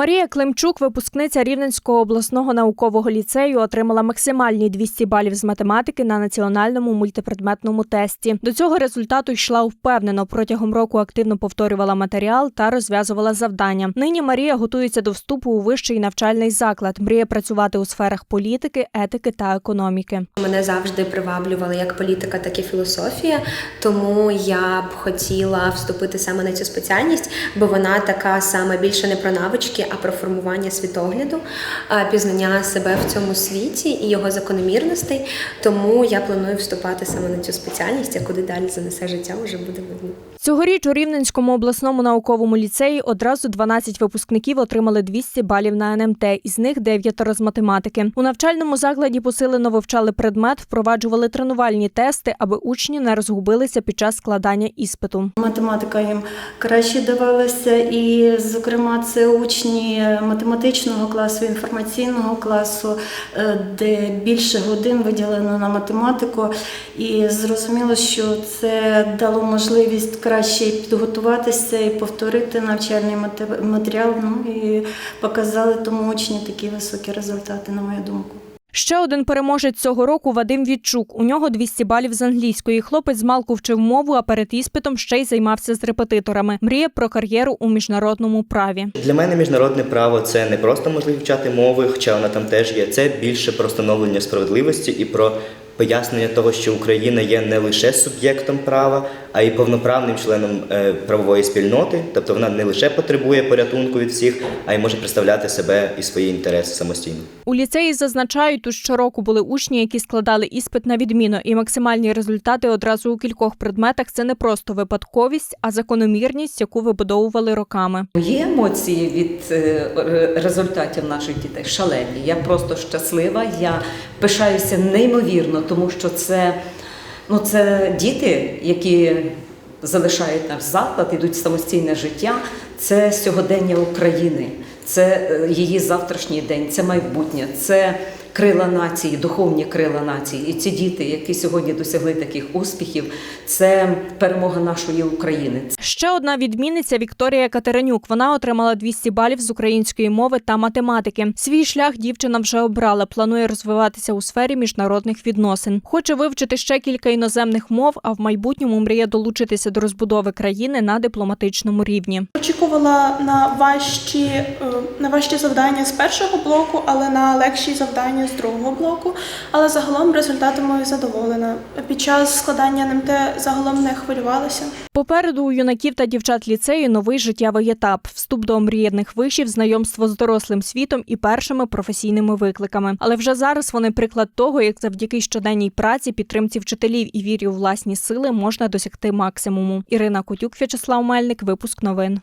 Марія Климчук, випускниця Рівненського обласного наукового ліцею, отримала максимальні 200 балів з математики на національному мультипредметному тесті. До цього результату йшла впевнено. Протягом року активно повторювала матеріал та розв'язувала завдання. Нині Марія готується до вступу у вищий навчальний заклад. Мріє працювати у сферах політики, етики та економіки. Мене завжди приваблювала як політика, так і філософія. Тому я б хотіла вступити саме на цю спеціальність, бо вона така саме більше не про навички, а про формування світогляду, пізнання себе в цьому світі і його закономірностей. Тому я планую вступати саме на цю спеціальність, а куди далі занесе життя, вже буде видно. Цьогоріч у Рівненському обласному науковому ліцеї одразу 12 випускників отримали 200 балів на НМТ, із них 9 з математики. У навчальному закладі посилено вивчали предмет, впроваджували тренувальні тести, аби учні не розгубилися під час складання іспиту. Математика їм краще давалася, і, зокрема, це учні математичного класу, інформаційного класу, е, де більше годин виділено на математику. І зрозуміло, що це дало можливість краще підготуватися і повторити навчальний мате- матеріал. Ну і показали тому учні такі високі результати, на мою думку. Ще один переможець цього року Вадим Вітчук. У нього 200 балів з англійської. Хлопець змалку вчив мову, а перед іспитом ще й займався з репетиторами. Мріє про кар'єру у міжнародному праві. Для мене міжнародне право це не просто можливість вчати мови, хоча вона там теж є. Це більше про встановлення справедливості і про пояснення того, що Україна є не лише суб'єктом права, а й повноправним членом е, правової спільноти. Тобто вона не лише потребує порятунку від всіх, а й може представляти себе і свої інтереси самостійно. У ліцеї зазначають, тут щороку були учні, які складали іспит на відміну, і максимальні результати одразу у кількох предметах це не просто випадковість, а закономірність, яку вибудовували роками. Є емоції від е, результатів наших дітей шалені. Я просто щаслива. Я пишаюся неймовірно, тому що це, ну, це діти, які залишають наш заклад, ідуть в самостійне життя. Це сьогодення України, це е, її завтрашній день, це майбутнє, це крила нації, духовні крила нації. І ці діти, які сьогодні досягли таких успіхів, це перемога нашої України. Ще одна відмінниця Вікторія Катеринюк. Вона отримала 200 балів з української мови та математики. Свій шлях дівчина вже обрала. Планує розвиватися у сфері міжнародних відносин. Хоче вивчити ще кілька іноземних мов, а в майбутньому мріє долучитися до розбудови країни на дипломатичному рівні. Очікувала на важчі, е, на важчі завдання з першого блоку, але на легші завдання з другого блоку. Але загалом результатами задоволена. Під час складання НМТ загалом не хвилювалася. Попереду у юнаків та дівчат ліцею новий життєвий етап: вступ до омріяних вишів, знайомство з дорослим світом і першими професійними викликами. Але вже зараз вони приклад того, як завдяки щоденній праці, підтримці вчителів і вірі у власні сили можна досягти максимуму. Ірина Котюк, В'ячеслав Мельник, випуск новин.